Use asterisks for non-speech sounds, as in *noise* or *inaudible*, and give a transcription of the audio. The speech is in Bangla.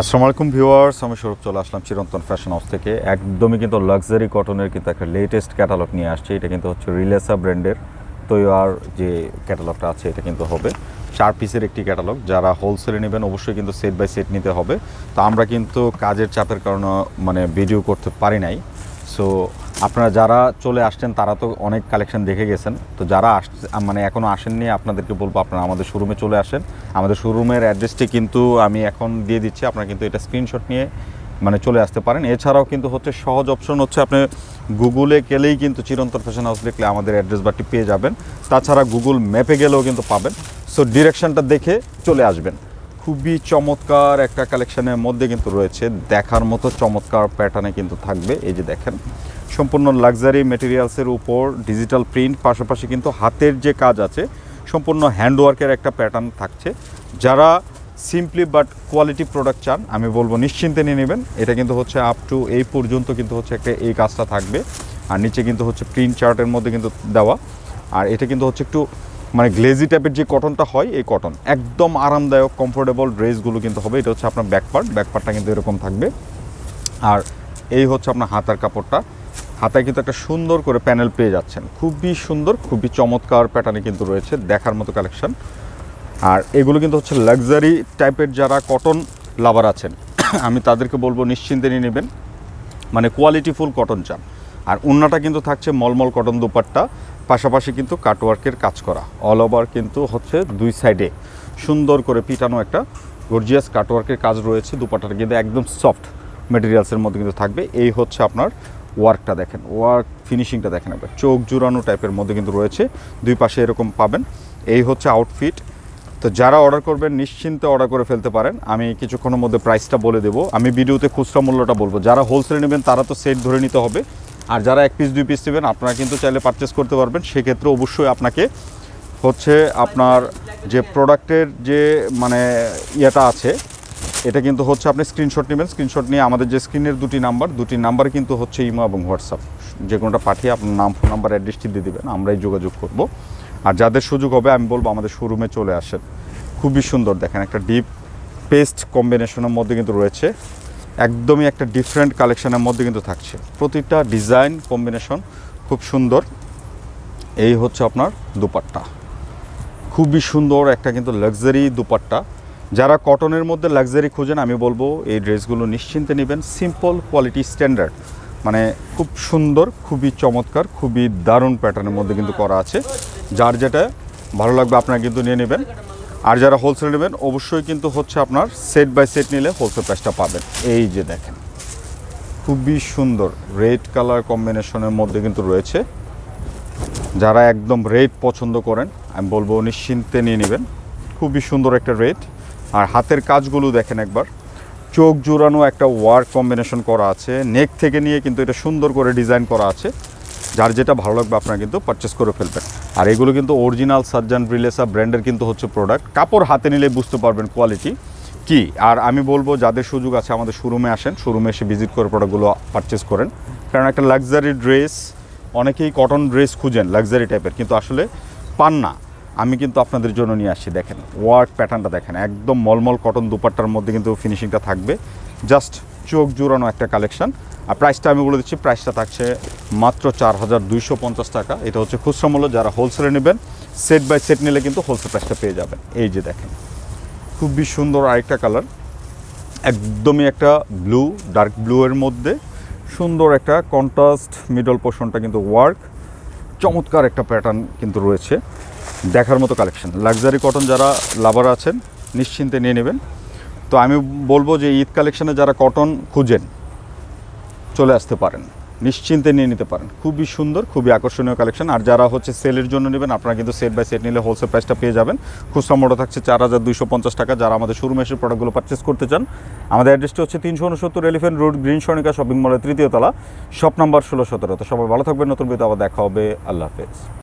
আসসালামু আলাইকুম ভিউয়ার্স, আমি সৌরভ চলে আসলাম চিরন্তন ফ্যাশন হাউস থেকে। একদমই কিন্তু লাক্সারি কটনের কিন্তু একটা লেটেস্ট ক্যাটালগ নিয়ে আসছে। এটা কিন্তু হচ্ছে রিলেসা ব্র্যান্ডের তৈয়ার যে ক্যাটালগটা আছে, এটা কিন্তু হবে। চার পিসের একটি ক্যাটালগ যারা হোলসেলে নেবেন অবশ্যই কিন্তু সেট বাই সেট নিতে হবে। তো আমরা কিন্তু কাজের চাপের কারণে মানে ভিডিও করতে পারি নাই। সো আপনারা যারা চলে আসছেন, তারা তো অনেক কালেকশন দেখে গেছেন। তো যারা আস মানে এখনও আসেননি, আপনাদেরকে বলব, আপনারা আমাদের শোরুমে চলে আসেন। আমাদের শোরুমের অ্যাড্রেসটি কিন্তু আমি এখন দিয়ে দিচ্ছি, আপনারা কিন্তু এটা স্ক্রিনশট নিয়ে মানে চলে আসতে পারেন। এছাড়াও কিন্তু হচ্ছে সহজ অপশন হচ্ছে, আপনি গুগলে গেলেই কিন্তু চিরন্তন ফ্যাশন হাউস লিখলে আমাদের অ্যাড্রেস বারটি পেয়ে যাবেন। তাছাড়া গুগল ম্যাপে গেলেও কিন্তু পাবেন। সো ডিরেকশনটা দেখে চলে আসবেন। খুবই চমৎকার একটা কালেকশনের মধ্যে কিন্তু রয়েছে। দেখার মতো চমৎকার প্যাটার্নে কিন্তু থাকবে। এই যে দেখেন, সম্পূর্ণ লাক্সারি মেটেরিয়ালসের উপর ডিজিটাল প্রিন্ট পাশাপাশি কিন্তু হাতের যে কাজ আছে, সম্পূর্ণ হ্যান্ডওয়ার্কের একটা প্যাটার্ন থাকছে। যারা সিম্পলি বাট কোয়ালিটি প্রোডাক্ট চান, আমি বলব নিশ্চিন্তে নিয়ে নেবেন। এটা কিন্তু হচ্ছে আপ টু এই পর্যন্ত কিন্তু হচ্ছে একটা এই কাজটা থাকবে। আর নিচে কিন্তু হচ্ছে প্রিন্ট চার্টের মধ্যে কিন্তু দেওয়া। আর এটা কিন্তু হচ্ছে একটু মানে গ্লেজি টাইপের যে কটনটা হয়, এই কটন একদম আরামদায়ক কমফোর্টেবল ড্রেসগুলো কিন্তু হবে। এটা হচ্ছে আপনার ব্যাক পার্ট ব্যাক পার্টটা কিন্তু এরকম থাকবে। আর এই হচ্ছে আপনার হাতার কাপড়টা। হাতায় কিন্তু একটা সুন্দর করে প্যানেল পেয়ে যাচ্ছেন। খুবই সুন্দর, খুবই চমৎকার প্যাটার্নে কিন্তু রয়েছে দেখার মতো কালেকশন আর এগুলো কিন্তু হচ্ছে লাক্সারি টাইপের যারা কটন লাভার আছেন, *coughs* আমি তাদেরকে বলব নিশ্চিন্তে নিয়ে নেবেন। মানে কোয়ালিটিফুল কটন চান। আর উন্নাটা কিন্তু থাকছে মলমল কটন দুপাট্টা। পাশাপাশি কিন্তু কাটওয়ার্কের কাজ করা। অল ওভার কিন্তু হচ্ছে দুই সাইডে সুন্দর করে পিটানো একটা গর্জিয়াস কাটওয়ার্কের কাজ রয়েছে দুপাট্টাটা কিন্তু একদম সফট মেটেরিয়ালসের মধ্যে কিন্তু থাকবে। এই হচ্ছে আপনার ওয়ার্কটা দেখেন ওয়ার্ক ফিনিশিংটা দেখেন একবার। চোখ জুড়ানো টাইপের মধ্যে কিন্তু রয়েছে, দুই পাশে এরকম পাবেন। এই হচ্ছে আউটফিট তো যারা অর্ডার করবেন, নিশ্চিন্তে অর্ডার করে ফেলতে পারেন। আমি কিছুক্ষণের মধ্যে প্রাইসটা বলে দেবো। আমি ভিডিওতে খুচরা মূল্যটা বলব। যারা হোলসেলে নেবেন, তারা তো সেট ধরে নিতে হবে। আর যারা এক পিস দুই পিস নেবেন, আপনারা কিন্তু চাইলে পারচেস করতে পারবেন। সেক্ষেত্রে অবশ্যই আপনাকে হচ্ছে আপনার যে প্রোডাক্টের যে মানে ইয়েটা আছে, এটা কিন্তু হচ্ছে আপনি স্ক্রিনশট নেবেন। স্ক্রিনশট নিয়ে আমাদের যে স্ক্রিনের দুটি নাম্বার দুটি নাম্বার কিন্তু হচ্ছে ইমো এবং হোয়াটসঅ্যাপ। যে কোনোটা পাঠিয়ে আপনার নাম ফোন নাম্বার অ্যাড্রেসটি দিয়ে দেবেন, আমরাই যোগাযোগ করব। আর যাদের সুযোগ হবে, আমি বলব আমাদের শোরুমে চলে আসেন। খুবই সুন্দর, দেখেন একটা ডিপ পেস্ট কম্বিনেশনের মধ্যে কিন্তু রয়েছে। একদমই একটা ডিফারেন্ট কালেকশনের মধ্যে কিন্তু থাকছে। প্রতিটা ডিজাইন কম্বিনেশন খুব সুন্দর। এই হচ্ছে আপনার দুপাট্টা। খুবই সুন্দর একটা কিন্তু লাক্সারি দুপাট্টা। যারা কটনের মধ্যে লাক্সারি খুঁজেন, আমি বলব এই ড্রেসগুলো নিশ্চিন্তে নেবেন। সিম্পল কোয়ালিটি স্ট্যান্ডার্ড মানে খুব সুন্দর, খুবই চমৎকার, খুবই দারুণ প্যাটার্নের মধ্যে কিন্তু করা আছে। যার যেটা ভালো লাগবে আপনারা কিন্তু নিয়ে নেবেন। আর যারা হোলসেল নেবেন, অবশ্যই কিন্তু হচ্ছে আপনার সেট বাই সেট নিলে হোলসেল প্রাইসটা পাবেন। এই যে দেখেন, খুবই সুন্দর রেড কালার কম্বিনেশনের মধ্যে কিন্তু রয়েছে। যারা একদম রেড পছন্দ করেন, আমি বলব নিশ্চিন্তে নিয়ে নেবেন। খুবই সুন্দর একটা রেড আর হাতের কাজগুলো দেখেন একবার, চোখ জুড়ানো একটা ওয়ার্ক কম্বিনেশন করা আছে। নেক থেকে নিয়ে কিন্তু এটা সুন্দর করে ডিজাইন করা আছে। যার যেটা ভালো লাগবে আপনারা কিন্তু পারচেস করে ফেলবেন। আর এগুলো কিন্তু অরিজিনাল সাজ্জান ব্রিলেসা ব্র্যান্ডের কিন্তু হচ্ছে প্রোডাক্ট কাপড় হাতে নিলে বুঝতে পারবেন কোয়ালিটি কি। আর আমি বলব, যাদের সুযোগ আছে আমাদের শোরুমে আসেন শোরুমে এসে ভিজিট করে প্রোডাক্টগুলো পারচেস করেন। কারণ একটা লাক্সারি ড্রেস অনেকেই কটন ড্রেস খুঁজেন লাক্সারি টাইপের কিন্তু আসলে পান না। আমি কিন্তু আপনাদের জন্য নিয়ে আসছি, দেখেন ওয়ার্ক প্যাটার্নটা দেখেন, একদম মলমল কটন দুপাট্টার মধ্যে কিন্তু ফিনিশিংটা থাকবে। জাস্ট চোখ জুড়ানো একটা কালেকশন আর প্রাইসটা আমি বলে দিচ্ছি প্রাইসটা থাকছে মাত্র চার হাজার দুইশো পঞ্চাশ টাকা। এটা হচ্ছে খুচরা মূল্য, যারা হোলসেলে নেবেন সেট বাই সেট নিলে কিন্তু হোলসেল প্রাইসটা পেয়ে যাবেন। এই যে দেখেন, খুবই সুন্দর আরেকটা কালার একদমই একটা ব্লু ডার্ক ব্লু এর মধ্যে সুন্দর একটা কন্ট্রাস্ট মিডল পোর্শনটা কিন্তু ওয়ার্ক চমৎকার একটা প্যাটার্ন কিন্তু রয়েছে, দেখার মতো কালেকশন লাক্সারি কটন যারা লাভার আছেন, নিশ্চিন্তে নিয়ে নেবেন। তো আমি বলব যে ঈদ কালেকশানে যারা কটন খুঁজেন চলে আসতে পারেন। নিশ্চিন্তে নিয়ে নিতে পারেন। খুবই সুন্দর, খুবই আকর্ষণীয় কালেকশন আর যারা হচ্ছে সেলের জন্য নেবেন, আপনারা কিন্তু সেট বাই সেট নিলে হোলসেল প্রাইসটা পেয়ে যাবেন। খুচরা মোটা থাকছে চার হাজার দুইশো পঞ্চাশ টাকা। যারা আমাদের শোরুমে এসে প্রোডাক্টগুলো পারচেস করতে চান, আমাদের অ্যাড্রেসটি হচ্ছে তিনশো উনসত্তর elephant road green Sonika shopping মলের তৃতীয় তলা শপ নাম্বার ষোলো সতেরো। তো সবাই ভালো থাকবেন, নতুন বিতে আবার দেখা হবে। আল্লাহ হাফেজ।